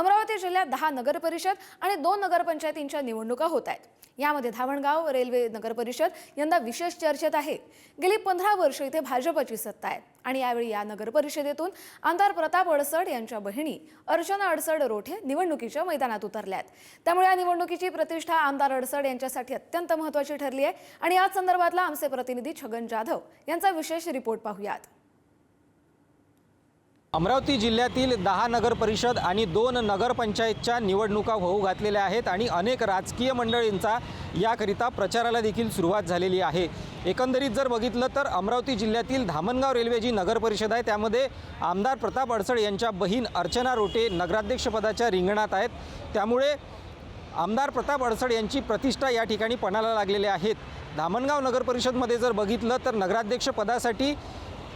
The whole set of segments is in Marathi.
अमरावती जिल्ह्यात दहा नगरपरिषद आणि दोन नगरपंचायतींच्या निवडणुका होत आहेत. यामध्ये धावणगाव रेल्वे नगरपरिषद यंदा विशेष चर्चेत आहे. गेली पंधरा वर्ष इथे भाजपची सत्ता आहे. आणि यावेळी या नगरपरिषदेतून आमदार प्रताप अडसड यांच्या बहिणी अर्चना अडसड रोठे निवडणुकीच्या मैदानात उतरल्यात त्यामुळे या निवडणुकीची प्रतिष्ठा आमदार अडसड यांच्यासाठी अत्यंत महत्त्वाची ठरली आहे. आणि याच संदर्भातला आमचे प्रतिनिधी छगन जाधव यांचा विशेष रिपोर्ट पाहूयात. अमरावती जिल्ह्यातील दहा नगरपरिषद आणि दोन नगरपंचायतच्या निवडणुका होऊ घातलेल्या आहेत आणि अनेक राजकीय मंडळींचा याकरिता प्रचाराला देखील सुरुवात झालेली आहे. एकंदरीत जर बघितलं तर अमरावती जिल्ह्यातील धामणगाव रेल्वे जी नगरपरिषद आहे त्यामध्ये आमदार प्रताप अडसड यांच्या बहीण अर्चना रोटे नगराध्यक्षपदाच्या रिंगणात आहेत. त्यामुळे आमदार प्रताप अडसड यांची प्रतिष्ठा या ठिकाणी पणाला लागलेली आहेत धामणगाव नगरपरिषदमध्ये जर बघितलं तर नगराध्यक्षपदासाठी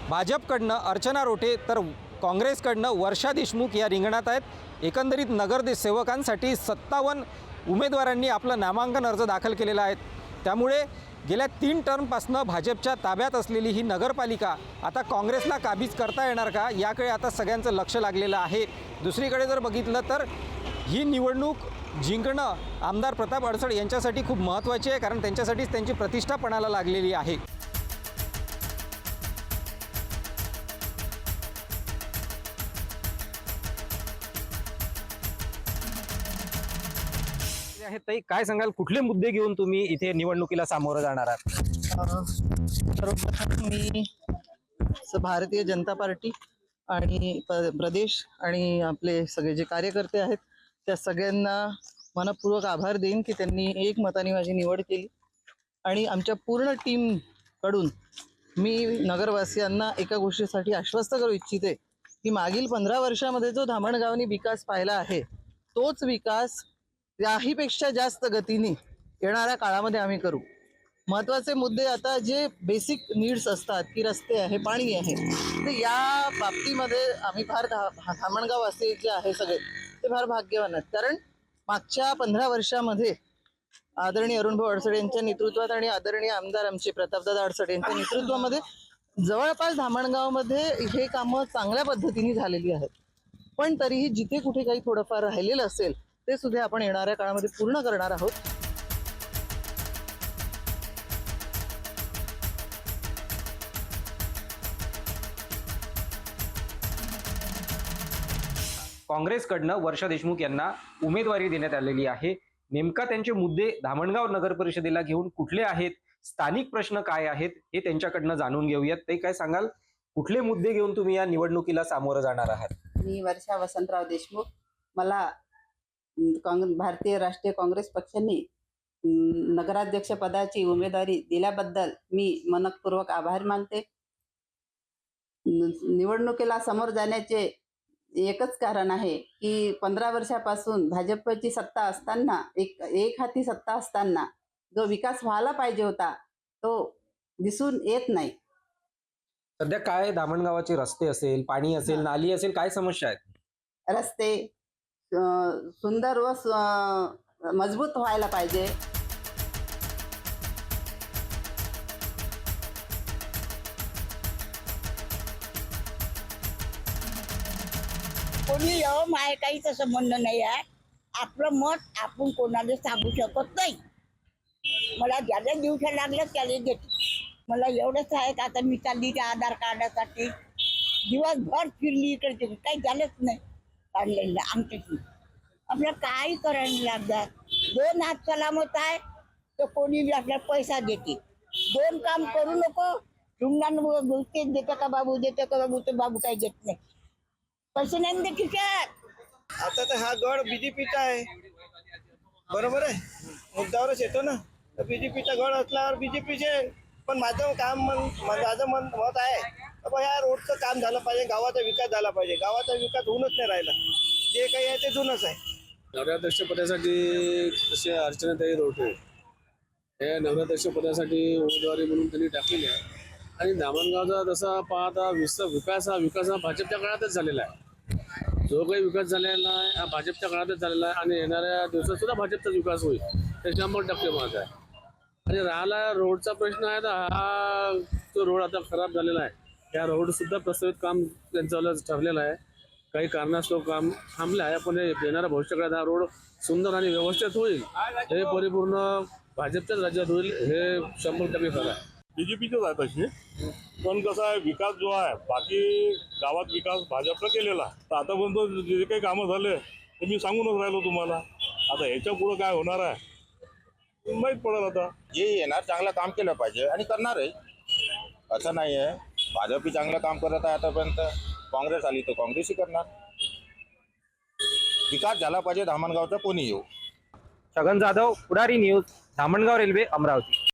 भाजपकडनं अर्चना रोटे तर काँग्रेसकडनं वर्षा देशमुख या रिंगणात आहेत. एकंदरीत नगरदे सेवकांसाठी सत्तावन्न उमेदवारांनी आपलं नामांकन अर्ज दाखल केलेला आहे. त्यामुळे गेल्या तीन टर्मपासनं भाजपच्या ताब्यात असलेली ही नगरपालिका आता काँग्रेसला काबीज करता येणार का? याकडे आता सगळ्यांचं लक्ष लागलेलं आहे. दुसरीकडे जर बघितलं तर ही निवडणूक जिंकणं आमदार प्रताप अडसड यांच्यासाठी खूप महत्त्वाची आहे कारण त्यांच्यासाठीच त्यांची प्रतिष्ठा पणाला लागलेली आहे. आहेत ताई काय सांगाल? कुठले मुद्दे घेऊन तुम्ही इथे निवडणुकीला सामोरं जाणार आहात? सर्वप्रथम मी स- भारतीय जनता पार्टी आणि प- प्रदेश आणि आपले सगळे जे कार्यकर्ते आहेत त्या सगळ्यांना मनपूर्वक आभार देईन की त्यांनी एक मताने माझी निवड केली. आणि आमच्या पूर्ण टीमकडून मी नगरवासियांना एका गोष्टीसाठी आश्वस्त करू इच्छिते की मागील पंधरा वर्षामध्ये जो धामणगावनी विकास पाहिला आहे तोच विकास त्याहीपेक्षा जास्त गतीने येणाऱ्या काळामध्ये आम्ही करू. महत्त्वाचे मुद्दे आता जे बेसिक नीड्स असतात की रस्ते आहे पाणी आहे तर या बाबतीमध्ये आम्ही फार धामणगाववासी धामणगाव जे आहे सगळे ते फार भाग्यवान आहेत कारण मागच्या पंधरा वर्षामध्ये आदरणीय अरुणभाऊ अडसडे यांच्या नेतृत्वात आणि आदरणीय आमदार आमचे प्रतापदादा अडसडे यांच्या नेतृत्वामध्ये जवळपास धामणगावमध्ये हे कामं चांगल्या पद्धतीने झालेली आहेत. पण तरीही जिथे कुठे काही थोडंफार राहिलेलं असेल ते सुद्धा आपण येणाऱ्या काळामध्ये पूर्ण करणार आहोत. काँग्रेसकडनं वर्षा देशमुख यांना उमेदवारी देण्यात आलेली आहे. नेमका त्यांचे मुद्दे धामणगाव नगर परिषदेला घेऊन कुठले आहेत? स्थानिक प्रश्न काय आहेत? हे त्यांच्याकडनं जाणून घेऊयात. ते काय सांगाल? कुठले मुद्दे घेऊन तुम्ही या निवडणुकीला सामोरं जाणार आहात? मी वर्षा वसंतराव देशमुख. मला काँग्रेस भारतीय राष्ट्रीय काँग्रेस पक्षाने अं, नगराध्यक्ष पदाची उमेदवारी दिल्याबद्दल मी मनपूर्वक आभार मानते. निवडणुकीला समोर जाण्याचे एकच कारण आहे की पंधरा वर्षापासून भाजपची सत्ता असताना एक एक हाती सत्ता असताना जो विकास व्हायला पाहिजे होता तो दिसून येत नाही. सध्या काय धामणगावाचे रस्ते असेल पाणी असेल नाली असेल काय समस्या आहेत? रस्ते सुंदर व मजबूत व्हायला पाहिजे. कोणी यावं माय काही तसं म्हणणं नाही आहे. आपलं मत आपण कोणाला सांगू शकत नाही. मला ज्याला दिवसा लागलं त्याला देते मला एवढंच आहे का आता मी चालली त्या आधार कार्डासाठी. दिवसभर फिरली इकडे तिकडे. काही झालंच नाही. काढलेलं आमच्याशी. आपल्याला काही करायला लागतात दोन हात सलामत आहे तर कोणी बी आपल्याला पैसा देते. दोन काम करू नको. रुग्णांना तेच देतं का बाबू? देतं का बाबू? तर बाबू काही देत नाही. पैसे नाही दे खिशात. आता तर हा गड बीजेपीचा आहे. बरोबर आहे? मुद्द्यावरच येतो ना. तर बीजेपीचा गड असल्यावर बीजेपीचे पण माझं काम मन माझं मन मत आहे. का या रोडचं काम झालं पाहिजे गावाचा विकास झाला पाहिजे. गावाचा विकास होऊनच नाही राहिला. जे काही आहे ते जुनच आहे. नगराध्यक्षपदासाठी तसे अर्चनाताई रोटे हे नगराध्यक्षपदासाठी उमेदवारी म्हणून त्यांनी टाकलेली आहे. आणि धामणगावचा तसा पाहता विस विकास हा विकास हा भाजपच्या काळातच झालेला आहे. जो काही विकास झालेला आहे हा भाजपच्या काळातच झालेला आहे. आणि येणाऱ्या दिवसात सुद्धा भाजपचाच विकास होईल. ते शंभर टक्के मत आहे. आणि राहिला रोडचा प्रश्न आहे तर हा तो रोड आता खराब झालेला आहे. त्या रोड सुद्धा प्रस्तावित काम त्यांचं ठरलेलं आहे. काही कारणास्तव काम थांबलं आहे. पण हे येणाऱ्या भविष्यकाळात हा रोड सुंदर आणि व्यवस्थित होईल हे परिपूर्ण भाजपच्याच राज्यात होईल हे शंभर टक्के खरं आहे. बीजेपीचेच आहे तशी. पण कसं आहे विकास जो आहे बाकी गावात विकास भाजपनं केलेला. आहे. तर आतापर्यंत जे जे काही कामं झाले ते मी सांगूनच राहिलो तुम्हाला. आता ह्याच्या पुढं काय होणार आहे माहीत पडेल आता. जे येणार चांगलं काम केलं पाहिजे आणि करणार आहे. असं नाही आहे. भाजपही चांगलं काम करत आहे आतापर्यंत. काँग्रेस आली तर काँग्रेसही करणार. विकास झाला पाहिजे धामणगावचा कोणी येऊ? Chhagan Jadhav Pudhari news Dhamangaon railway Amravati.